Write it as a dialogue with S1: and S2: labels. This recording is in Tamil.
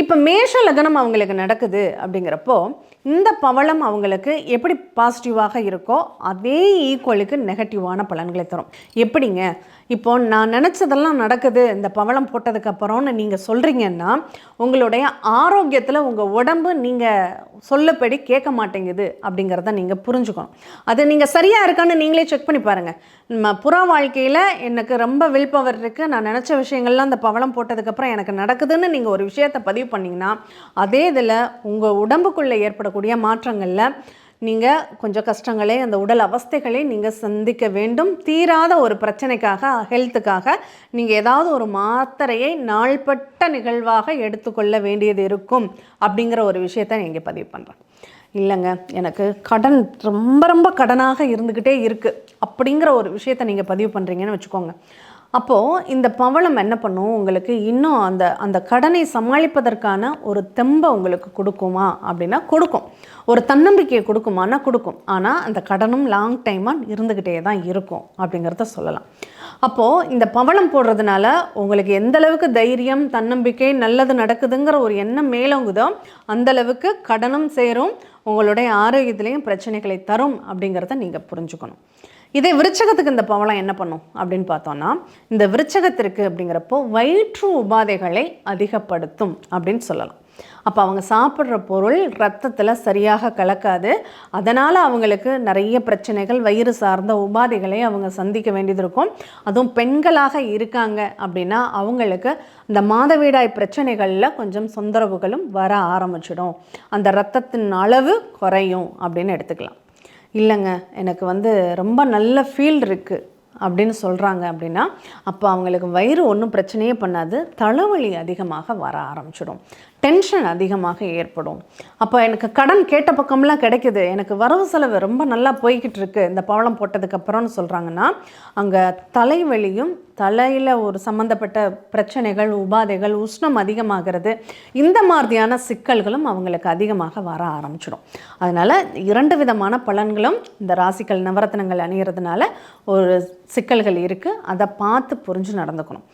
S1: இப்போ மேஷ லக்னம் அவங்களுக்கு நடக்குது அப்படிங்கிறப்போ இந்த பவளம் அவங்களுக்கு எப்படி பாசிட்டிவாக இருக்கோ அதே ஈக்குவலுக்கு நெகட்டிவான பலன்களை தரும். எப்படிங்க? இப்போ நான் நினச்சதெல்லாம் நடக்குது இந்த பவளம் போட்டதுக்கப்புறம்னு நீங்கள் சொல்கிறீங்கன்னா உங்களுடைய ஆரோக்கியத்தில் உங்கள் உடம்பு நீங்கள் சொல்லப்படி கேட்க மாட்டேங்குது அப்படிங்கிறத நீங்கள் புரிஞ்சுக்கணும். அது நீங்கள் சரியாக இருக்கான்னு நீங்களே செக் பண்ணி பாருங்கள் நம்ம புற வாழ்க்கையில் எனக்கு ரொம்ப வில் பவர் இருக்குது நான் நினச்ச விஷயங்கள்லாம் அந்த பவளம் போட்டதுக்கப்புறம் எனக்கு நடக்குதுன்னு நீங்கள் ஒரு விஷயத்தை பதிவு பண்ணிங்கன்னா அதே இதில் உங்கள் உடம்புக்குள்ளே ஏற்படக்கூடிய மாற்றங்களில் நீங்கள் கொஞ்சம் கஷ்டங்களே அந்த உடல் அவஸ்தைகளை நீங்கள் சந்திக்க வேண்டும். தீராத ஒரு பிரச்சனைக்காக ஹெல்த்துக்காக நீங்கள் ஏதாவது ஒரு மாத்திரையை நாள்பட்ட நிகழ்வாக எடுத்துக்கொள்ள வேண்டியது இருக்கும் அப்படிங்கிற ஒரு விஷயத்தை நீங்கள் பதிவு பண்ணுறேன் இல்லைங்க எனக்கு கடன் ரொம்ப ரொம்ப கடனாக இருந்துக்கிட்டே இருக்குது அப்படிங்கிற ஒரு விஷயத்தை நீங்கள் பதிவு பண்ணுறீங்கன்னு வச்சுக்கோங்க. அப்போது இந்த பவளம் என்ன பண்ணும்? உங்களுக்கு இன்னும் அந்த அந்த கடனை சமாளிப்பதற்கான ஒரு தெம்பை உங்களுக்கு கொடுக்குமா? அப்படின்னா கொடுக்கும். ஒரு தன்னம்பிக்கையை கொடுக்குமானா கொடுக்கும். ஆனால் அந்த கடனும் லாங் டைமாக இருந்துக்கிட்டே தான் இருக்கும் அப்படிங்கிறத சொல்லலாம். அப்போது இந்த பவளம் போடுறதுனால உங்களுக்கு எந்த அளவுக்கு தைரியம் தன்னம்பிக்கை நல்லது நடக்குதுங்கிற ஒரு எண்ணம் மேலோங்குதோ அந்த அளவுக்கு கடனும் சேரும் உங்களுடைய ஆரோக்கியத்திலையும் பிரச்சனைகளை தரும் அப்படிங்கிறத நீங்கள் புரிஞ்சுக்கணும். இதே விருச்சகத்துக்கு இந்த பவளம் என்ன பண்ணும் அப்படின்னு பார்த்தோம்னா இந்த விருச்சகத்திற்கு அப்படிங்கிறப்போ வயிற்று உபாதைகளை அதிகப்படுத்தும் அப்படின்னு சொல்லலாம். அப்போ அவங்க சாப்பிட்ற பொருள் ரத்தத்தில் சரியாக கலக்காது. அதனால் அவங்களுக்கு நிறைய பிரச்சனைகள் வயிறு சார்ந்த உபாதைகளை அவங்க சந்திக்க வேண்டியது இருக்கும். அதுவும் பெண்களாக இருக்காங்க அப்படின்னா அவங்களுக்கு இந்த மாதவிடாய் பிரச்சனைகளில் கொஞ்சம் தொந்தரவுகளும் வர ஆரம்பிச்சிடும். அந்த ரத்தத்தின் அளவு குறையும் அப்படின்னு எடுத்துக்கலாம். இல்லைங்க எனக்கு வந்து ரொம்ப நல்ல ஃபீல் இருக்குது அப்படின்னு சொல்கிறாங்க அப்படின்னா அப்போ அவங்களுக்கு வயிறு ஒன்றும் பிரச்சனையே பண்ணாது தலைவலி அதிகமாக வர ஆரம்பிச்சிடும். டென்ஷன் அதிகமாக ஏற்படும். அப்போ எனக்கு கடன் கேட்ட பக்கம்லாம் கிடைக்குது. எனக்கு வரவு செலவு ரொம்ப நல்லா போய்கிட்டு இருக்கு. இந்த பவளம் போட்டதுக்கப்புறம்னு சொல்கிறாங்கன்னா அங்கே தலைவலியும் தலையில் ஒரு சம்மந்தப்பட்ட பிரச்சனைகள் உபாதைகள் உஷ்ணம் அதிகமாகிறது. இந்த மாதிரியான சிக்கல்களும் அவங்களுக்கு அதிகமாக வர ஆரம்பிச்சிடும். அதனால் இரண்டு விதமான பலன்களும் இந்த ராசிக்கல் நவரத்னங்கள் அணிகிறதுனால ஒரு சிக்கல்கள் இருக்குது அதை பார்த்து புரிஞ்சு நடந்துக்கணும்.